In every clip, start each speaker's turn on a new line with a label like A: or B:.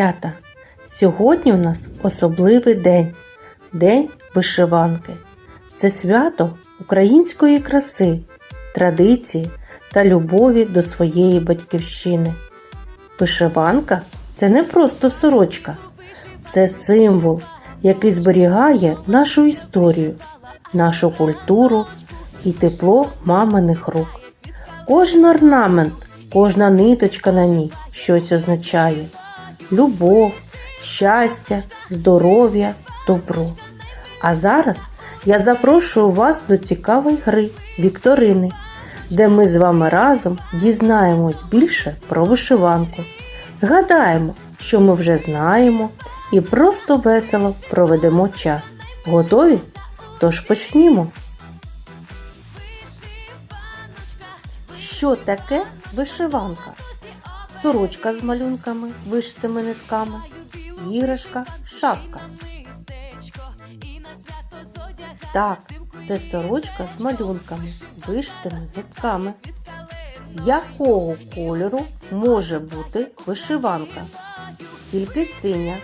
A: Рята, сьогодні у нас особливий день День вишиванки. Це свято української краси, традиції та любові до своєї батьківщини. Вишиванка це не просто сорочка, це символ, який зберігає нашу історію, нашу культуру і тепло маминих рук. Кожен орнамент, кожна ниточка на ній щось означає любов, щастя, здоров'я, добро. А зараз я запрошую вас до цікавої гри Вікторини, де ми з вами разом дізнаємось більше про вишиванку. Згадаємо, що ми вже знаємо, і просто весело проведемо час. Готові? Тож почнімо. Що таке вишиванка? Сорочка з малюнками, вишитими нитками, іграшка, шапка. Так, це сорочка з малюнками, вишитими нитками. Якого кольору може бути вишиванка? Тільки синя,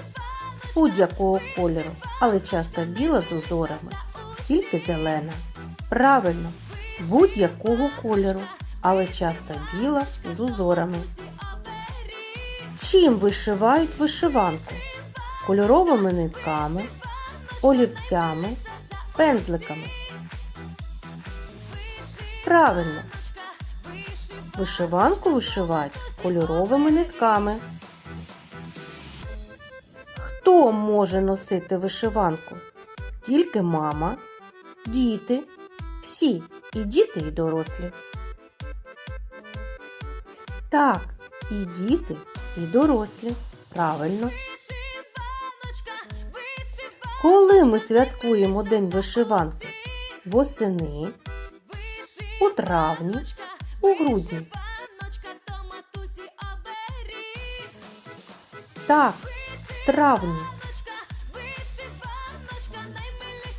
A: будь-якого кольору, але часто біла з узорами, тільки зелена. Правильно, будь-якого кольору, але часто біла з узорами. Чим вишивають вишиванку? Кольоровими нитками, олівцями, пензликами. Правильно. Вишиванку вишивають кольоровими нитками. Хто може носити вишиванку? Тільки мама, діти, всі і діти, і дорослі. Так, і діти, і дорослі. Правильно. Коли ми святкуємо День вишиванки? Восени, у травні, у грудні. Так, в травні.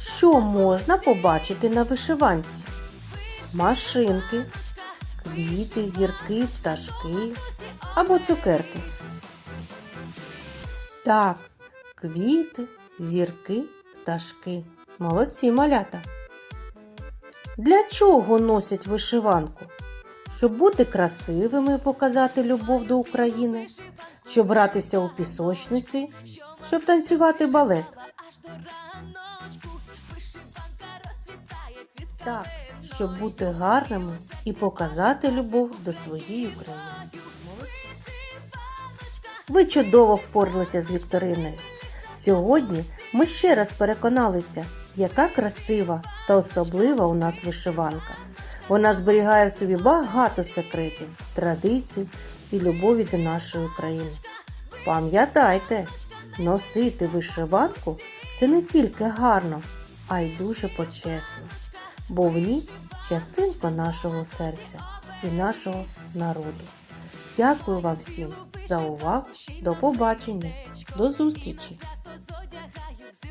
A: Що можна побачити на вишиванці? Машинки, квіти, зірки, пташки або цукерки. Так, квіти, зірки, пташки. Молодці малята. Для чого носять вишиванку? Щоб бути красивими і показати любов до України, щоб гратися у пісочниці, щоб танцювати балет. Так, щоб бути гарними і показати любов до своєї України. Ви чудово впоралися з Вікториною. Сьогодні ми ще раз переконалися, яка красива та особлива у нас вишиванка. Вона зберігає в собі багато секретів, традицій і любові до нашої країни. Пам'ятайте, носити вишиванку це не тільки гарно, а й дуже почесно, бо в ній частинка нашого серця і нашого народу. Дякую вам всім за увагу. До побачення, до зустрічі!